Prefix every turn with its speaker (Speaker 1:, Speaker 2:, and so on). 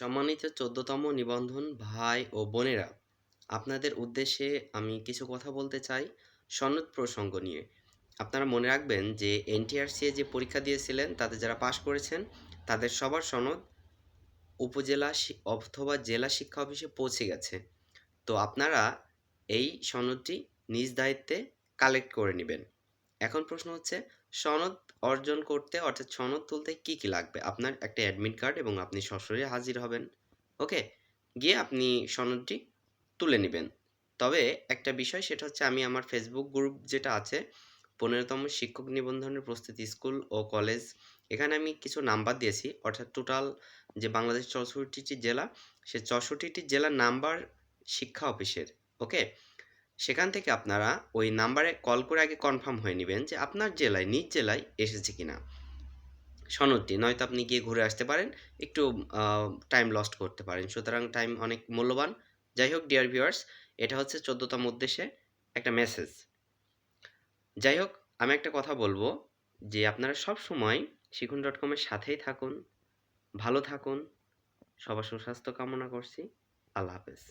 Speaker 1: সম্মানিত চোদ্দতম নিবন্ধন ভাই ও বোনেরা, আপনাদের উদ্দেশ্যে আমি কিছু কথা বলতে চাই সনদ প্রসঙ্গ নিয়ে। আপনারা মনে রাখবেন যে এনটিআরসিএ যে পরীক্ষা দিয়েছিলেন, তাতে যারা পাশ করেছেন, তাদের সবার সনদ উপজেলা অথবা জেলা শিক্ষা অফিসে পৌঁছে গেছে। তো আপনারা এই সনদটি নিজ দায়িত্বে কালেক্ট করে নেবেন। এখন প্রশ্ন হচ্ছে সনদ অর্জন করতে, অর্থাৎ সনদ তুলতে কি কি লাগবে? আপনার একটা অ্যাডমিট কার্ড এবং আপনি সশরীরে হাজির হবেন। ওকে? গিয়ে আপনি সনদটি তুলে নেবেন। তবে একটা বিষয়, সেটা হচ্ছে আমি আমার ফেসবুক গ্রুপ যেটা আছে, পনেরোতম শিক্ষক নিবন্ধনের প্রস্তুতি স্কুল ও কলেজ এখানে আমি কিছু নাম্বার দিয়েছি। অর্থাৎ টোটাল যে বাংলাদেশ চৌষট্টিটি জেলা, সে চৌষট্টিটি জেলার নাম্বার শিক্ষা অফিসের ওকে? সেখান থেকে আপনারা ওই নাম্বারে কল করে আগে কনফার্ম হয়ে নেবেন যে আপনার জেলায়, নিজ জেলায় এসেছে কি না সনদটি, নয়তো আপনি গিয়ে ঘুরে আসতে পারেন, একটু টাইম লস্ট করতে পারেন। সুতরাং টাইম অনেক মূল্যবান। যাই হোক ডিয়ার ভিউয়ার্স এটা হচ্ছে চোদ্দতম উদ্দেশ্যে একটা মেসেজ যাই হোক, আমি একটা কথা বলব যে আপনারা সব সময় শিখুন ডট কমের সাথেই থাকুন, ভালো থাকুন, সবার সুস্বাস্থ্য কামনা করছি। আল্লাহ হাফেজ।